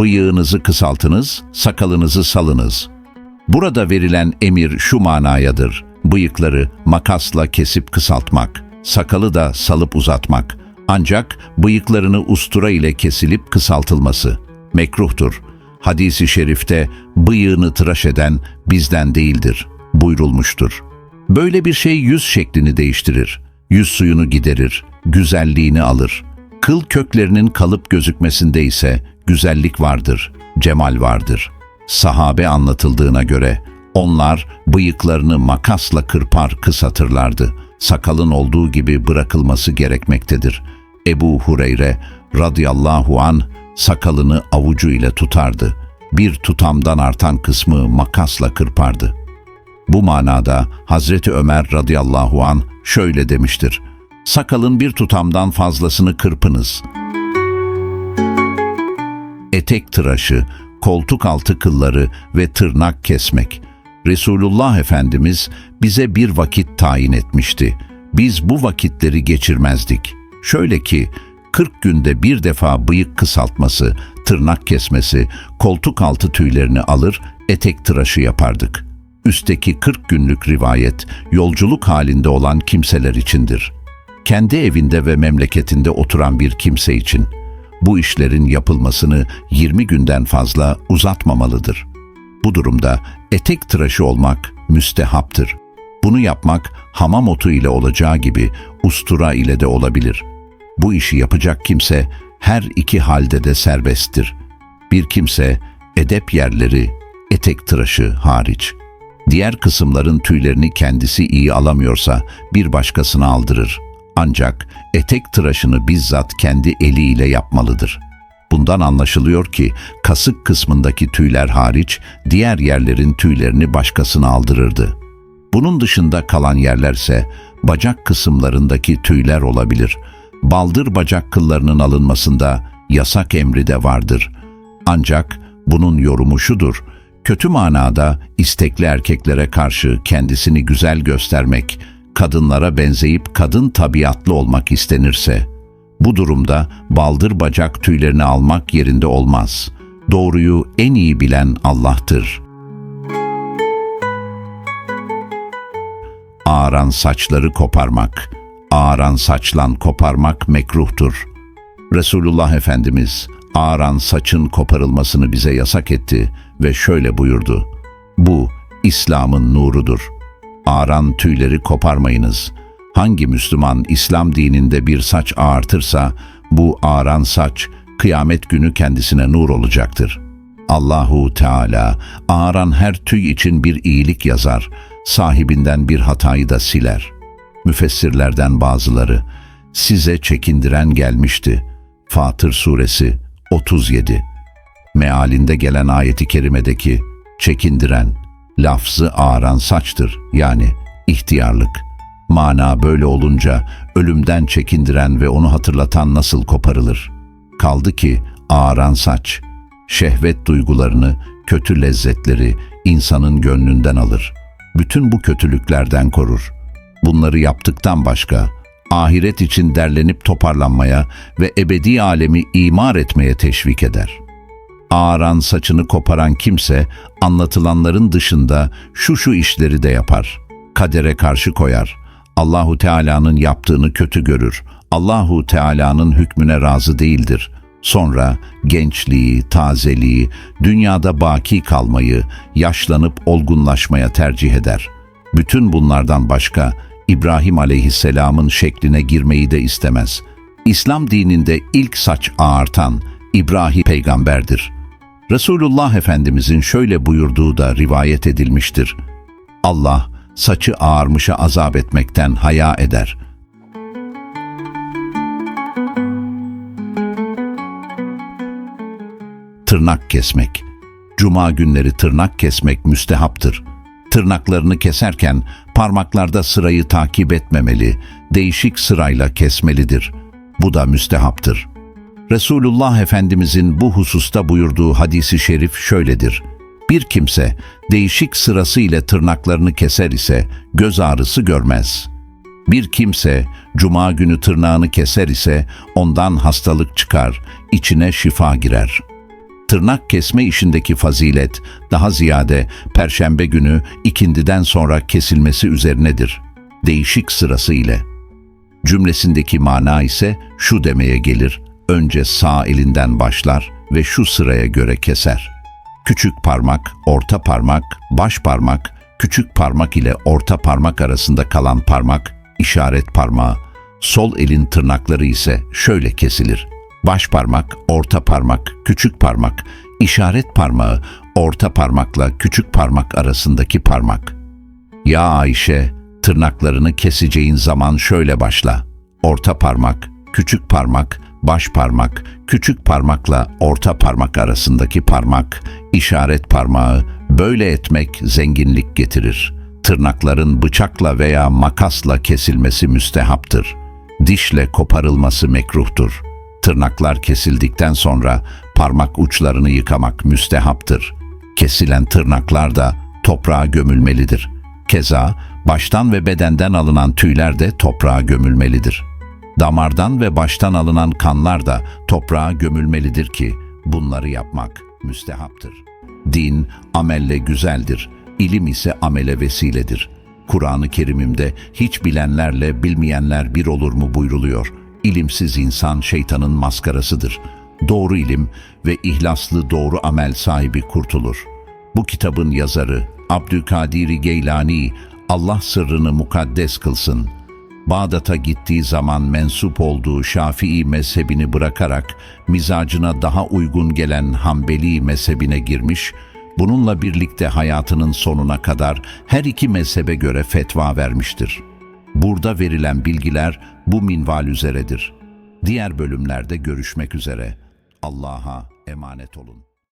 bıyığınızı kısaltınız, sakalınızı salınız. Burada verilen emir şu manayadır. Bıyıkları makasla kesip kısaltmak, sakalı da salıp uzatmak. Ancak bıyıklarını ustura ile kesilip kısaltılması mekruhtur. Hadis-i şerifte bıyığını tıraş eden bizden değildir buyrulmuştur. Böyle bir şey yüz şeklini değiştirir, yüz suyunu giderir, güzelliğini alır. Kıl köklerinin kalıp gözükmesinde ise güzellik vardır, cemal vardır. Sahabe anlatıldığına göre onlar bıyıklarını makasla kırpar kısaltırlardı. Sakalın olduğu gibi bırakılması gerekmektedir. Ebu Hureyre radıyallahu an sakalını avucu ile tutardı. Bir tutamdan artan kısmı makasla kırpardı. Bu manada Hazreti Ömer radıyallahu an şöyle demiştir. Sakalın bir tutamdan fazlasını kırpınız. Etek tıraşı, koltuk altı kılları ve tırnak kesmek. Resulullah Efendimiz bize bir vakit tayin etmişti. Biz bu vakitleri geçirmezdik. Şöyle ki 40 günde bir defa bıyık kısaltması, tırnak kesmesi, koltuk altı tüylerini alır, etek tıraşı yapardık. Üstteki 40 günlük rivayet yolculuk halinde olan kimseler içindir. Kendi evinde ve memleketinde oturan bir kimse için bu işlerin yapılmasını 20 günden fazla uzatmamalıdır. Bu durumda etek tıraşı olmak müstehaptır. Bunu yapmak hamam otu ile olacağı gibi ustura ile de olabilir. Bu işi yapacak kimse her iki halde de serbesttir. Bir kimse edep yerleri, etek tıraşı hariç. Diğer kısımların tüylerini kendisi iyi alamıyorsa bir başkasına aldırır. Ancak etek tıraşını bizzat kendi eliyle yapmalıdır. Bundan anlaşılıyor ki kasık kısmındaki tüyler hariç diğer yerlerin tüylerini başkasına aldırırdı. Bunun dışında kalan yerlerse bacak kısımlarındaki tüyler olabilir. Baldır bacak kıllarının alınmasında yasak emri de vardır. Ancak bunun yorumu şudur, kötü manada istekli erkeklere karşı kendisini güzel göstermek, kadınlara benzeyip kadın tabiatlı olmak istenirse, bu durumda baldır bacak tüylerini almak yerinde olmaz. Doğruyu en iyi bilen Allah'tır. Ağaran saçları koparmak, ağaran saçlan koparmak mekruhtur. Resulullah Efendimiz ağaran saçın koparılmasını bize yasak etti ve şöyle buyurdu. Bu İslam'ın nurudur. Ağaran tüyleri koparmayınız. Hangi Müslüman İslam dininde bir saç ağartırsa bu ağaran saç kıyamet günü kendisine nur olacaktır. Allahu Teala ağaran her tüy için bir iyilik yazar, sahibinden bir hatayı da siler. Müfessirlerden bazıları size çekindiren gelmişti. Fatır Suresi 37 Mealinde gelen ayeti kerimedeki çekindiren, lafzı ağaran saçtır yani ihtiyarlık. Mana böyle olunca ölümden çekindiren ve onu hatırlatan nasıl koparılır? Kaldı ki ağaran saç, şehvet duygularını, kötü lezzetleri insanın gönlünden alır. Bütün bu kötülüklerden korur. Bunları yaptıktan başka, ahiret için derlenip toparlanmaya ve ebedi alemi imar etmeye teşvik eder. Ağaran saçını koparan kimse anlatılanların dışında şu şu işleri de yapar. Kadere karşı koyar. Allahu Teala'nın yaptığını kötü görür. Allahu Teala'nın hükmüne razı değildir. Sonra gençliği, tazeliği, dünyada baki kalmayı, yaşlanıp olgunlaşmaya tercih eder. Bütün bunlardan başka İbrahim aleyhisselamın şekline girmeyi de istemez. İslam dininde ilk saç ağartan İbrahim peygamberdir. Resulullah Efendimizin şöyle buyurduğu da rivayet edilmiştir. Allah saçı ağarmışa azap etmekten haya eder. Tırnak kesmek. Cuma günleri tırnak kesmek müstehaptır. Tırnaklarını keserken parmaklarda sırayı takip etmemeli, değişik sırayla kesmelidir. Bu da müstehaptır. Resulullah Efendimizin bu hususta buyurduğu hadisi şerif şöyledir. Bir kimse değişik sırası ile tırnaklarını keser ise göz ağrısı görmez. Bir kimse cuma günü tırnağını keser ise ondan hastalık çıkar, içine şifa girer. Tırnak kesme işindeki fazilet daha ziyade perşembe günü ikindiden sonra kesilmesi üzerinedir. Değişik sırası ile. Cümlesindeki mana ise şu demeye gelir. Önce sağ elinden başlar ve şu sıraya göre keser. Küçük parmak, orta parmak, baş parmak, küçük parmak ile orta parmak arasında kalan parmak, işaret parmağı. Sol elin tırnakları ise şöyle kesilir. Baş parmak, orta parmak, küçük parmak, işaret parmağı, orta parmakla küçük parmak arasındaki parmak. Ya Ayşe, tırnaklarını keseceğin zaman şöyle başla. Orta parmak, küçük parmak, baş parmak, küçük parmakla orta parmak arasındaki parmak, işaret parmağı, böyle etmek zenginlik getirir. Tırnakların bıçakla veya makasla kesilmesi müstehaptır. Dişle koparılması mekruhtur. Tırnaklar kesildikten sonra parmak uçlarını yıkamak müstehaptır. Kesilen tırnaklar da toprağa gömülmelidir. Keza baştan ve bedenden alınan tüyler de toprağa gömülmelidir. Damardan ve baştan alınan kanlar da toprağa gömülmelidir ki bunları yapmak müstehaptır. Din amelle güzeldir, ilim ise amele vesiledir. Kur'an-ı Kerim'imde hiç bilenlerle bilmeyenler bir olur mu buyruluyor. İlimsiz insan şeytanın maskarasıdır. Doğru ilim ve ihlaslı doğru amel sahibi kurtulur. Bu kitabın yazarı Abdülkadir Geylani Allah sırrını mukaddes kılsın. Bağdat'a gittiği zaman mensup olduğu Şafii mezhebini bırakarak mizacına daha uygun gelen Hanbeli mezhebine girmiş, bununla birlikte hayatının sonuna kadar her iki mezhebe göre fetva vermiştir. Burada verilen bilgiler bu minval üzeredir. Diğer bölümlerde görüşmek üzere. Allah'a emanet olun.